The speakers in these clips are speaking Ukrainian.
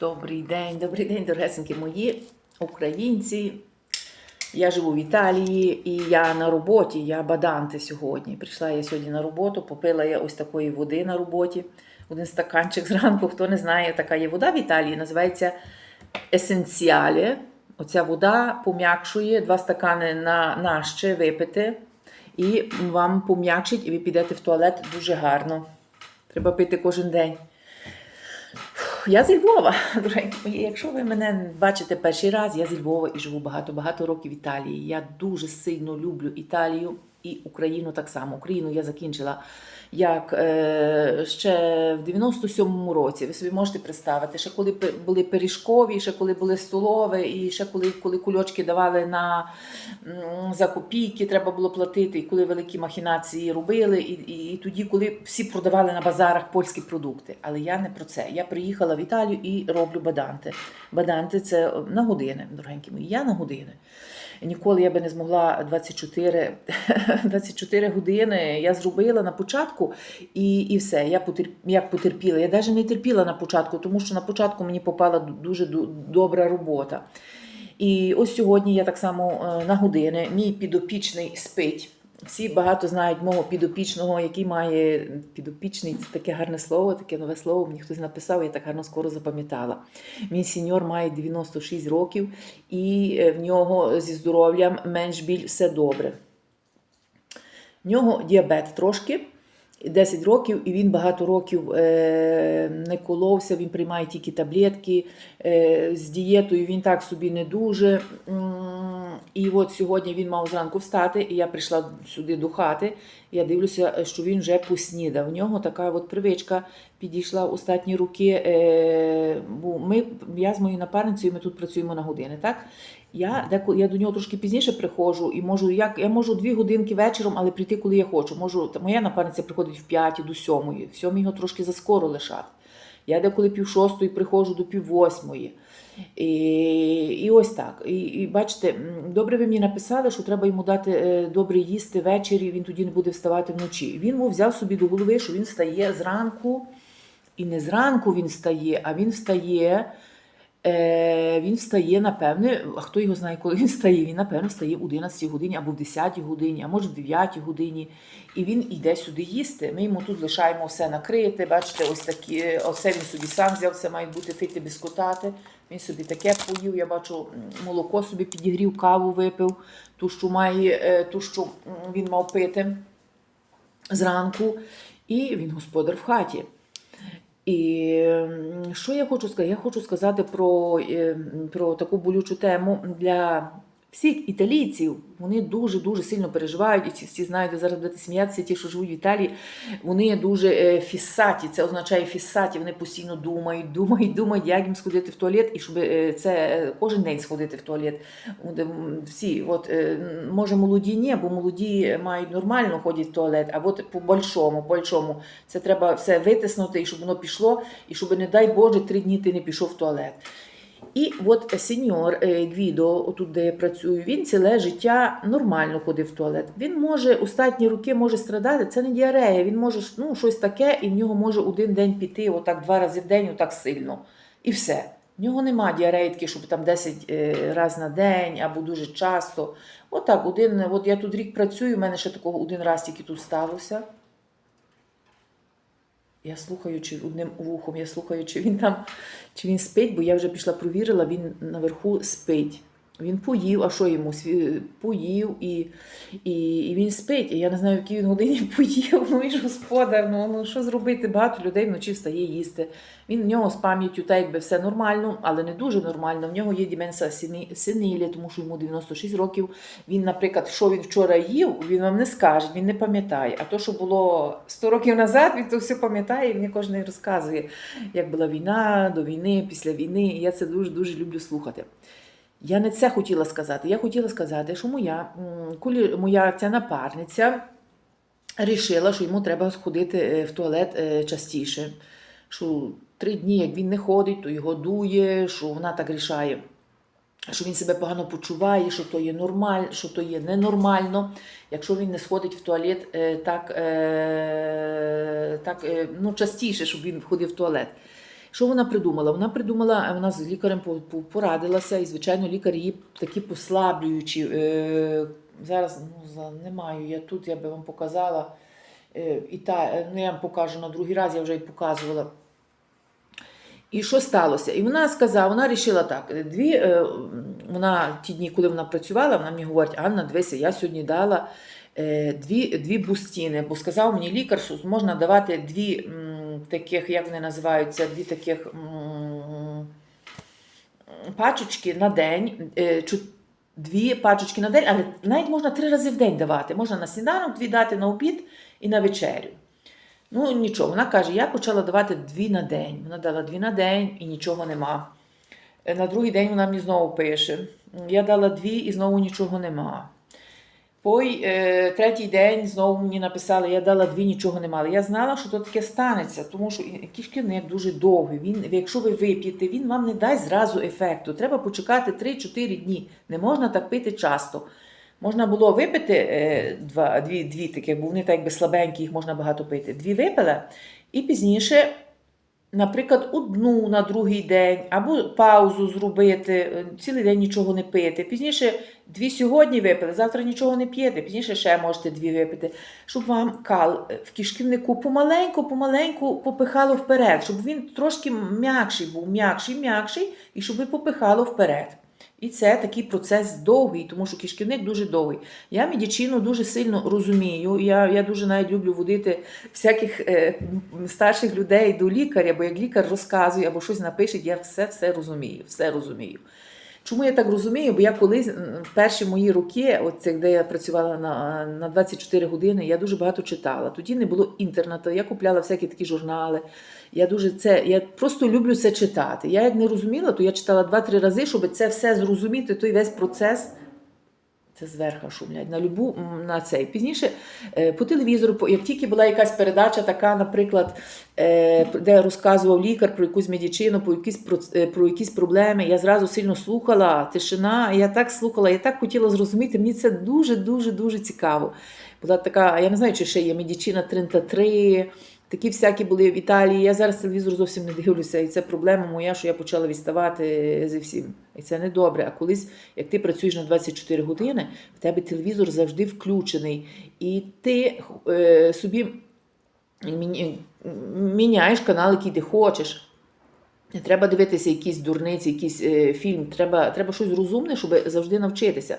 Добрий день, добрий день, дорогесенькі мої українці. Я живу в Італії і я на роботі, я баданти сьогодні. Прийшла я сьогодні на роботу, попила я ось такої води на роботі. Один стаканчик зранку. Хто не знає, така є вода в Італії, називається есенціале. Оця вода пом'якшує два стакани на, на ще випити, і вам пом'якшить, і ви підете в туалет дуже гарно. Треба пити кожен день. Я зі Львова, дорогі мої. Якщо ви мене бачите перший раз, я зі Львова і живу багато-багато років в Італії. Я дуже сильно люблю Італію і Україну так само. Україну я закінчила як е, ще в 97-му році. Ви собі можете представити, ще коли були пиріжкові, ще коли були столові, і ще коли, коли кульочки давали на за копійки, треба було платити, і коли великі махінації робили, і, і, і тоді, коли всі продавали на базарах польські продукти. Але я не про це. Я приїхала в Італію і роблю баданти. Баданти це на години, дорогенькі мої. Я на години. Ніколи я би не змогла 24, 24 години. Я зробила на початку і, і все. Я потерп, як потерпіла. Я навіть не терпіла на початку, тому що на початку мені попала дуже добра робота. І ось сьогодні я так само е, на години. Мій підопічний спить. Всі багато знають мого підопічного, який має підопічний, це таке гарне слово, таке нове слово. Мені хтось написав, я так гарно скоро запам'ятала. Мій сеньор має 96 років, і е, в нього зі здоров'ям менш біль все добре. В нього діабет трошки. 10 років, і він багато років е, не коловся, він приймає тільки таблетки е, з дієтою, він так собі не дуже. І от сьогодні він мав зранку встати, і я прийшла сюди до хати. Я дивлюся, що він вже поснідав. В нього така от привичка підійшла в остатні руки. Е, бо ми, я з моєю напарницею, ми тут працюємо на години, так? Я деколи я до нього трошки пізніше приходжу і можу як я можу дві годинки вечором, але прийти, коли я хочу. Можу та моя напарниця приходить в п'ятій до сьомої. В сьомій його трошки заскоро лишати. Я деколи пів шостої приходжу до пів восьмої. І, і ось так. І, і бачите, добре ви мені написали, що треба йому дати е, добре їсти ввечері, він тоді не буде вставати вночі. Він був взяв собі до голови, що він встає зранку, і не зранку він встає, а він встає. Е, він встає, напевне, а хто його знає, коли він встає? Він, напевно, встає в 11 годині або в 10 годині, а може в 9 годині. І він йде сюди їсти. Ми йому тут лишаємо все накрите. Бачите, ось такі, оце він собі сам взяв, це мають бути фити біскотати. Він собі таке поїв. Я бачу, молоко собі підігрів, каву випив, ту, що має, е, ту, що він мав пити зранку. І він господар в хаті. І що я хочу сказати? Я хочу сказати про, е, про таку болючу тему для всіх італійців. Вони дуже дуже сильно переживають, і всі знають, зараз будете сміятися, ті, що живуть в Італії, вони дуже е, фіссаті. Це означає фіссаті. Вони постійно думають, думають, думають, як їм сходити в туалет, і щоб е, це е, кожен день сходити в туалет. Всі, от, може, молоді ні, бо молоді мають нормально ходять в туалет, а от по большому, по большому, це треба все витиснути, і щоб воно пішло, і щоб, не дай Боже, три дні ти не пішов в туалет. І от сеньор е, Гвідо, отут, де я працюю, він ціле життя нормально ходив в туалет. Він може остатні руки може страдати. Це не діарея. Він може ну, щось таке, і в нього може один день піти, отак два рази в день, отак сильно. І все. В нього нема діареїтки, щоб там 10 е, разів на день або дуже часто. Отак, один, от я тут рік працюю, в мене ще такого один раз тільки тут сталося. Я слухаю, чи одним вухом, я слухаю, чи він там, чи він спить, бо я вже пішла провірила, він наверху спить. Він поїв, а що йому? Поїв і, і, і він спить. І я не знаю, в якій він годині поїв. Ну і ж господар, ну, ну що зробити? Багато людей вночі встає їсти. Він в нього з пам'яттю так якби все нормально, але не дуже нормально. В нього є деменса синилі, тому що йому 96 років. Він, наприклад, що він вчора їв, він вам не скаже, він не пам'ятає. А то, що було 100 років назад, він то все пам'ятає і мені кожен розказує, як була війна, до війни, після війни. І я це дуже дуже люблю слухати. Я не це хотіла сказати. Я хотіла сказати, що моя, моя ця напарниця рішила, що йому треба сходити е, в туалет е, частіше. Що три дні, як він не ходить, то його дує, що вона так рішає. Що він себе погано почуває, що то є нормаль, що то є ненормально, якщо він не сходить в туалет е, так, так ну, частіше, щоб він входив в туалет. Що вона придумала? Вона придумала, вона з лікарем по- по- порадилася, і, звичайно, лікар її такі послаблюючі. Е, зараз ну, не маю я тут, я би вам показала. Е, і та, е, ну, я вам покажу на другий раз, я вже й показувала. І що сталося? І вона сказала, вона вирішила так. Дві, е, вона ті дні, коли вона працювала, вона мені говорить, Анна, дивися, я сьогодні дала е, дві, дві бустіни, бо сказав мені лікар, що можна давати дві таких, як вони називаються, дві таких пачечки на день. е, Дві пачечки на день, але навіть можна три рази в день давати. Можна на сніданок дві дати на обід і на вечерю. Ну, нічого. Вона каже, я почала давати дві на день. Вона дала дві на день і нічого нема. Е, На другий день вона мені знову пише. Я дала дві і знову нічого нема. Пой е, третій день знову мені написали, я дала дві, нічого нема. Але я знала, що то таке станеться, тому що кишківник дуже довгий. Він, якщо ви вип'єте, він вам не дасть зразу ефекту. Треба почекати 3-4 дні. Не можна так пити часто. Можна було випити е, два, дві, дві таких, бо вони так якби слабенькі, їх можна багато пити. Дві випила, і пізніше, наприклад, одну на другий день, або паузу зробити, е, цілий день нічого не пити. Пізніше дві сьогодні випили, завтра нічого не п'єте, пізніше ще можете дві випити, щоб вам кал е, в кишківнику помаленьку, помаленьку попихало вперед, щоб він трошки м'якший був, м'якший, м'якший, і щоб попихало вперед. І це такий процес довгий, тому що кишківник дуже довгий. Я медичину дуже сильно розумію. Я, я дуже навіть люблю водити всяких е, старших людей до лікаря, бо як лікар розказує або щось напише, я все все розумію. Все розумію. Чому я так розумію? Бо я колись в перші мої роки, оцих, де я працювала на, на 24 години, я дуже багато читала. Тоді не було інтернету, я купляла всякі такі журнали. Я дуже це, я просто люблю це читати. Я як не розуміла, то я читала два-три рази, щоб це все зрозуміти, той весь процес. Це зверху шумлять на любу на цей. Пізніше е, по телевізору, як тільки була якась передача, така, наприклад, е, де розказував лікар про якусь медичину, про якісь, про, е, якісь проблеми, я зразу сильно слухала, тишина, я так слухала, я так хотіла зрозуміти. Мені це дуже, дуже, дуже цікаво. Була така, я не знаю, чи ще є медичина 33, Такі всякі були в Італії. Я зараз телевізор зовсім не дивлюся, і це проблема моя, що я почала відставати зі всім. І це не добре. А колись, як ти працюєш на 24 години, в тебе телевізор завжди включений, і ти е, собі міняєш канал, який ти хочеш. Не треба дивитися якісь дурниці, якийсь е, фільм. Треба, треба щось розумне, щоб завжди навчитися.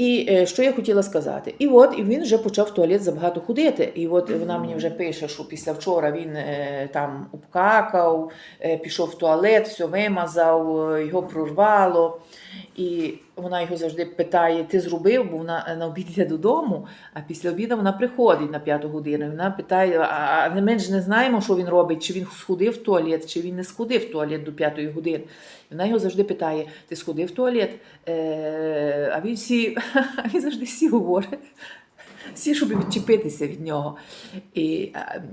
І е, що я хотіла сказати? І от і він вже почав в туалет забагато ходити. І от вона мені вже пише, що після вчора він е, там обкакав, е, пішов в туалет, все вимазав, його прорвало. І вона його завжди питає: ти зробив, бо вона е, на обід йде додому, а після обіду вона приходить на п'яту годину. І вона питає: а ми ж не знаємо, що він робить, чи він сходив в туалет, чи він не сходив в туалет до п'ятої години. Вона його завжди питає: ти сходив в туалет? Е, а він всі, він завжди всі говорить. Всі, щоб відчепитися від нього. І,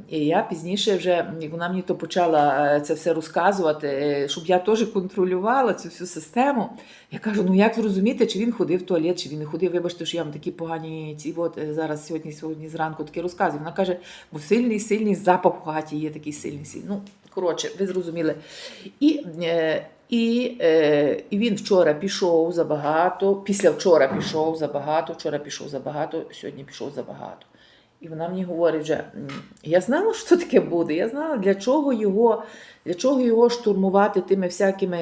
і я пізніше вже, як вона мені то почала е, це все розказувати, е, щоб я теж контролювала цю всю систему. Я кажу: ну як зрозуміти, чи він ходив в туалет, чи він не ходив. Вибачте, що я вам такі погані ці от е, зараз сьогодні, сьогодні зранку такі розказую. Вона каже, бо сильний, сильний запах в хаті є такий сильний сильний. Ну, коротше, ви зрозуміли. І, е, і, е, і він вчора пішов забагато, після вчора пішов забагато, вчора пішов забагато, сьогодні пішов забагато. І вона мені говорить вже, я знала, що таке буде. Я знала, для чого його, для чого його штурмувати тими всякими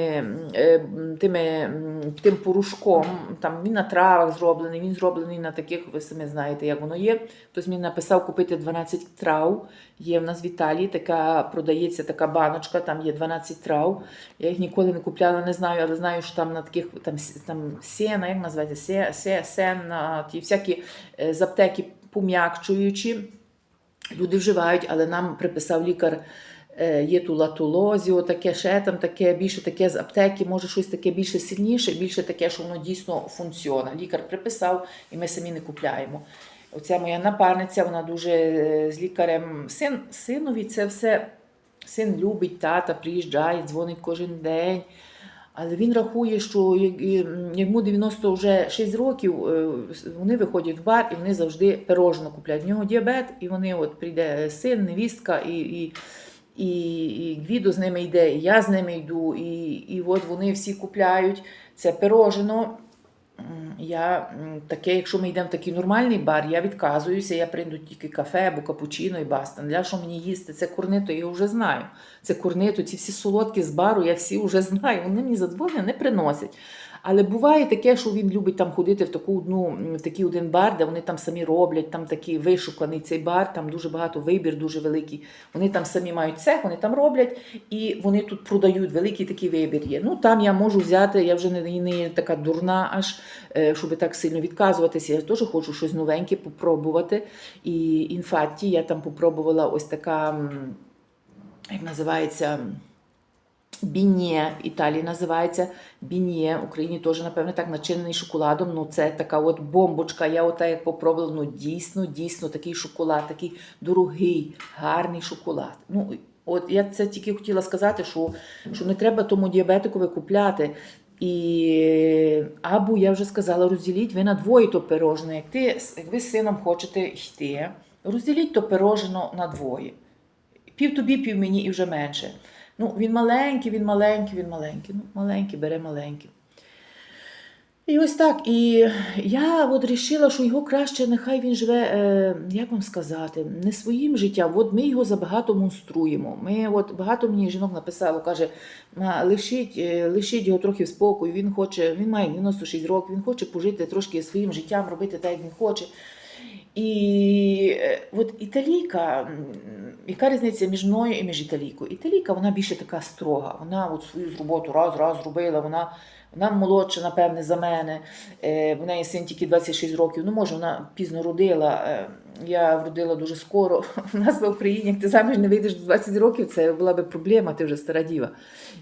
е, тими, тим порошком. Там він на травах зроблений, він зроблений на таких, ви самі знаєте, як воно є. Хтось мені написав купити 12 трав. Є в нас в Італії така продається така баночка, там є 12 трав. Я їх ніколи не купляла, не знаю, але знаю, що там на таких там, там сена, як називається, се, се, сена, ті всякі е, з аптеки пом'якчуючі. Люди вживають, але нам приписав лікар. е, Є ту латулозіо, таке ще там таке, більше таке з аптеки, може щось таке більше сильніше, більше таке, що воно дійсно функціонує. Лікар приписав, і ми самі не купляємо. Оця моя напарниця, вона дуже е, з лікарем. Син, синові це все. Син любить тата, приїжджає, дзвонить кожен день. Але він рахує, що йому 90 вже 6 років, е, вони виходять в бар і вони завжди пирожно купляють. В нього діабет, і вони от прийде син, невістка, і, і, і, і Гвідо з ними йде, і я з ними йду, і, і от вони всі купляють це пирожено. Я таке, якщо ми йдемо в такий нормальний бар, я відказуюся, я прийду тільки кафе або капучино і баста. Для що мені їсти? Це корнито, я вже знаю. Це корнито, ці всі солодкі з бару, я всі вже знаю. Вони мені задоволення не приносять. Але буває таке, що він любить там ходити в таку одну, в такий один бар, де вони там самі роблять, там такий вишуканий цей бар, там дуже багато вибір, дуже великий. Вони там самі мають цех, вони там роблять, і вони тут продають великий такий вибір є. Ну там я можу взяти, я вже не, не така дурна, аж е, щоб так сильно відказуватися. Я теж хочу щось новеньке попробувати. І інфатті я там попробувала ось така, як називається. Бінє, в Італії називається бінє, в Україні теж, напевно, так начинений шоколадом. Ну, це така от бомбочка. Я ота як попробувала, ну дійсно, дійсно такий шоколад, такий дорогий, гарний шоколад. Ну, от я це тільки хотіла сказати, що, що не треба тому діабетикові купляти. І або я вже сказала, розділіть ви на двоє то пирожне. Як ти як ви з сином хочете йти, розділіть то пирожено на двоє. Пів тобі, пів мені і вже менше. Ну, він маленький, він маленький, він маленький. Ну, маленький, бере маленький. І ось так. І я от вирішила, що його краще, нехай він живе, е, як вам сказати, не своїм життям. От ми його забагато монструємо. Ми, от багато мені жінок написало, каже, лишіть, е, лишіть його трохи в спокою. Він хоче, він має 96 років, він хоче пожити трошки своїм життям, робити так, як він хоче. І е, от італійка, яка різниця між мною і між італійкою? Італійка, вона більше така строга. Вона от свою роботу раз, раз зробила, вона, вона молодша, напевне, за мене. Е, В неї син тільки 26 років. Ну, може, вона пізно родила. Е, Я вродила дуже скоро. У нас в Україні, як ти заміж не вийдеш до 20 років, це була би проблема, ти вже стара діва.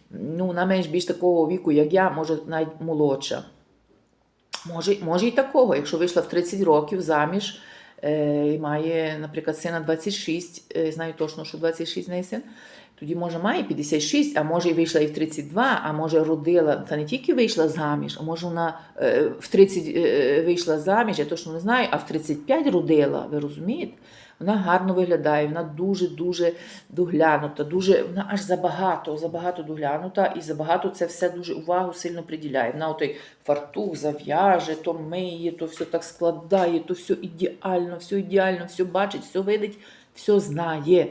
Ну, вона менш більш такого віку, як я, може, навіть молодша. Може, може і такого, якщо вийшла в 30 років заміж і має, наприклад, сина 26, е, знаю точно, що 26 в неї син, тоді може має 56, а може і вийшла і в 32, а може родила, та не тільки вийшла заміж, а може вона е, в 30 е, вийшла заміж, я точно не знаю, а в 35 родила, ви розумієте? Вона гарно виглядає, вона дуже-дуже доглянута, дуже, вона аж забагато, забагато доглянута і забагато це все дуже увагу сильно приділяє. Вона отой фартух зав'яже, то миє, то все так складає, то все ідеально, все ідеально, все бачить, все видить, все знає.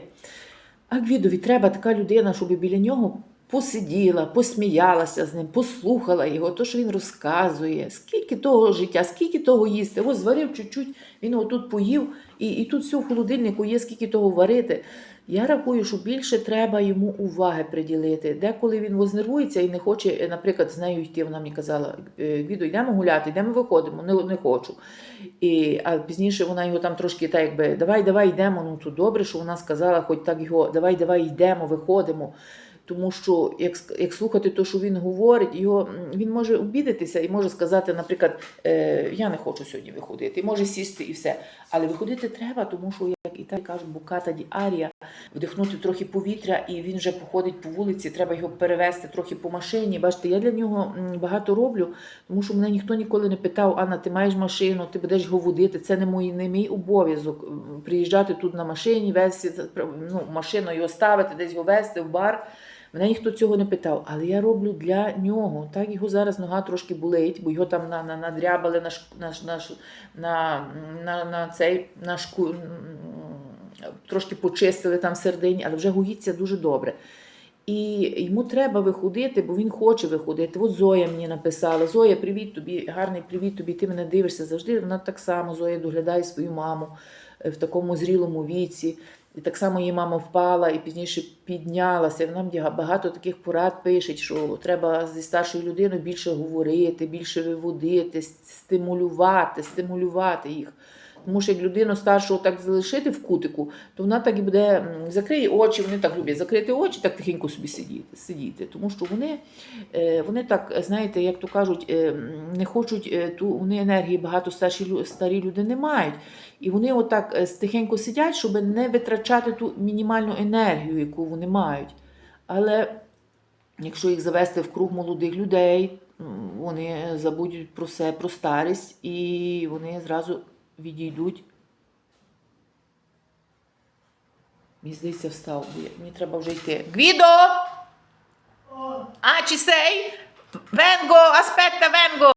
А Гвідові треба така людина, щоб біля нього посиділа, посміялася з ним, послухала його, то, що він розказує, скільки того життя, скільки того їсти. Ось зварив чуть-чуть, він його тут поїв, і, і тут все в холодильнику є, скільки того варити. Я рахую, що більше треба йому уваги приділити. Деколи він вознервується і не хоче, наприклад, з нею йти. Вона мені казала: «Е, Гвідо, йдемо гуляти, йдемо виходимо, не, не хочу. І, а пізніше вона його там трошки так, якби давай, давай йдемо. Ну то добре, що вона сказала, хоч так його, давай, давай йдемо, виходимо. Тому що як, як слухати те, що він говорить, його він може обідатися і може сказати, наприклад, е, я не хочу сьогодні виходити, і може сісти і все. Але виходити треба, тому що, як і так кажуть, буката ді арія, вдихнути трохи повітря, і він вже походить по вулиці, треба його перевести трохи по машині. Бачите, я для нього багато роблю, тому що мене ніхто ніколи не питав, Анна, ти маєш машину, ти будеш його водити. Це не мій, не мій обов'язок. Приїжджати тут на машині, вести ну, машину його ставити, десь його вести в бар. Мене ніхто цього не питав, але я роблю для нього. Так його зараз нога трошки болить, бо його там на, на, надрябали на, на, на, на, на, на цей на шку, трошки почистили там сердині, але вже гоїться дуже добре. І йому треба виходити, бо він хоче виходити. От Зоя мені написала: Зоя, привіт тобі, гарний привіт тобі, ти мене дивишся завжди. Вона так само, Зоя доглядає свою маму е, в такому зрілому віці. І так само її мама впала і пізніше піднялася. Вона багато таких порад пише, що треба зі старшою людиною більше говорити, більше виводити, стимулювати, стимулювати їх. Тому що як людину старшого так залишити в кутику, то вона так і буде закриє очі, вони так люблять закрити очі, так тихенько собі сидіти. сидіти. Тому що вони, е, вони так, знаєте, як то кажуть, е, не хочуть е, ту вони енергії багато старші старі люди не мають. І вони отак тихенько сидять, щоб не витрачати ту мінімальну енергію, яку вони мають. Але якщо їх завести в круг молодих людей, вони забудуть про все, про старість, і вони зразу відійдуть Мені здається, встав, мені треба вже йти. Гвідо! А, чи сей? Венго, аспетта, венго!